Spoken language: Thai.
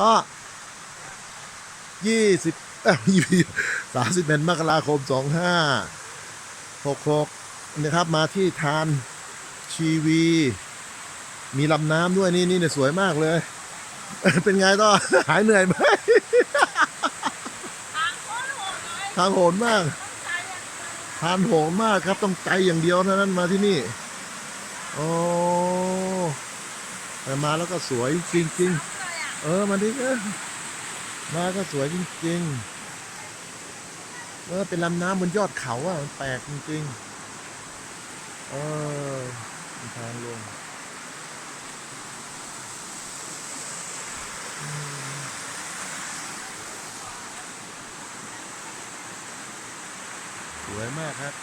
ก็ยี่สิบเอ้ยสามสิบเอ็ดมกราคมสองห้าหกหกนะครับมาที่ทานชีวี มีลำน้ำด้วยนี่นี่เนี่ยสวยมากเลย เป็นไงต่อหายเหนื่อยไหมทางโค้งโหดเลยทางโหดมากใจอะทานโหดมากครับต้องใจอย่างเดียวเท่านั้นมาที่นี่โอ้แต่มาแล้วก็สวยจริงเลยอะๆ เออมาดิเออมาก็สวยจริงๆ เออเป็นลำน้ำบนยอดเขาอะมันแปลกจริงๆ เออทางลงสวยมากครับ